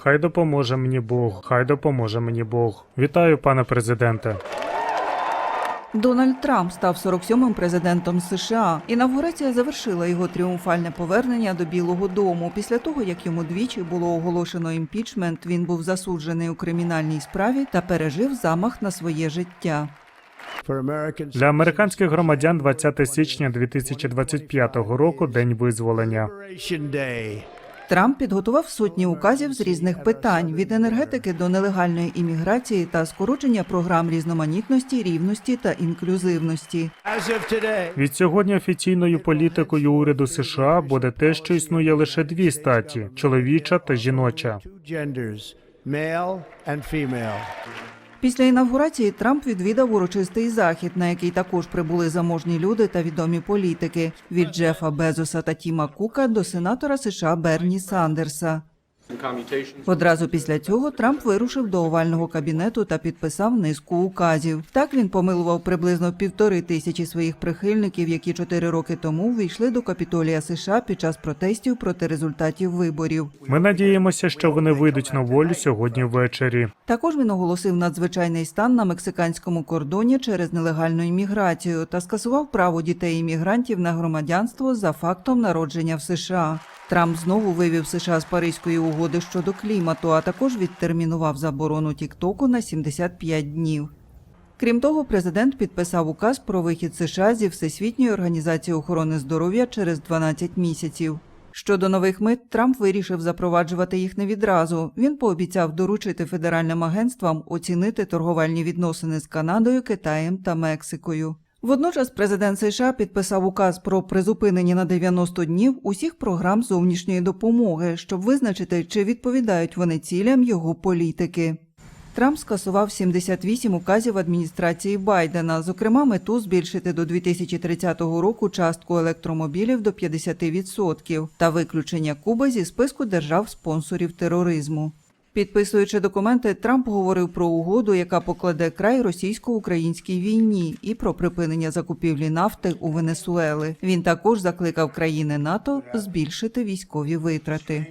Хай допоможе мені Бог, хай допоможе мені Бог. Вітаю, пане президенте. Дональд Трамп став 47-м президентом США. Інавгурація завершила його тріумфальне повернення до Білого Дому. Після того, як йому двічі було оголошено імпічмент, він був засуджений у кримінальній справі та пережив замах на своє життя. Для американських громадян 20 січня 2025 року день визволення. Трамп підготував сотні указів з різних питань від енергетики до нелегальної імміграції та скорочення програм різноманітності, рівності та інклюзивності. Від сьогодні офіційною політикою уряду США буде те, що існує лише дві статі чоловіча та жіноча. Після інавгурації Трамп відвідав урочистий захід, на який також прибули заможні люди та відомі політики від Джефа Безоса та Тіма Кука до сенатора США Берні Сандерса. Одразу після цього Трамп вирушив до овального кабінету та підписав низку указів. Так він помилував приблизно півтори тисячі своїх прихильників, які чотири роки тому ввійшли до капітолія США під час протестів проти результатів виборів. Ми надіємося, що вони вийдуть на волю сьогодні ввечері. Також він оголосив надзвичайний стан на мексиканському кордоні через нелегальну імміграцію та скасував право дітей-іммігрантів на громадянство за фактом народження в США. Трамп знову вивів США з Паризької угоди щодо клімату, а також відтермінував заборону Тіктоку на 75 днів. Крім того, президент підписав указ про вихід США зі Всесвітньої організації охорони здоров'я через 12 місяців. Щодо нових мит, Трамп вирішив запроваджувати їх не відразу. Він пообіцяв доручити федеральним агентствам оцінити торговельні відносини з Канадою, Китаєм та Мексикою. Водночас президент США підписав указ про призупинення на 90 днів усіх програм зовнішньої допомоги, щоб визначити, чи відповідають вони цілям його політики. Трамп скасував 78 указів адміністрації Байдена, зокрема мету збільшити до 2030 року частку електромобілів до 50% та виключення Куби зі списку держав-спонсорів тероризму. Підписуючи документи, Трамп говорив про угоду, яка покладе край російсько-українській війні, і про припинення закупівлі нафти у Венесуели. Він також закликав країни НАТО збільшити військові витрати.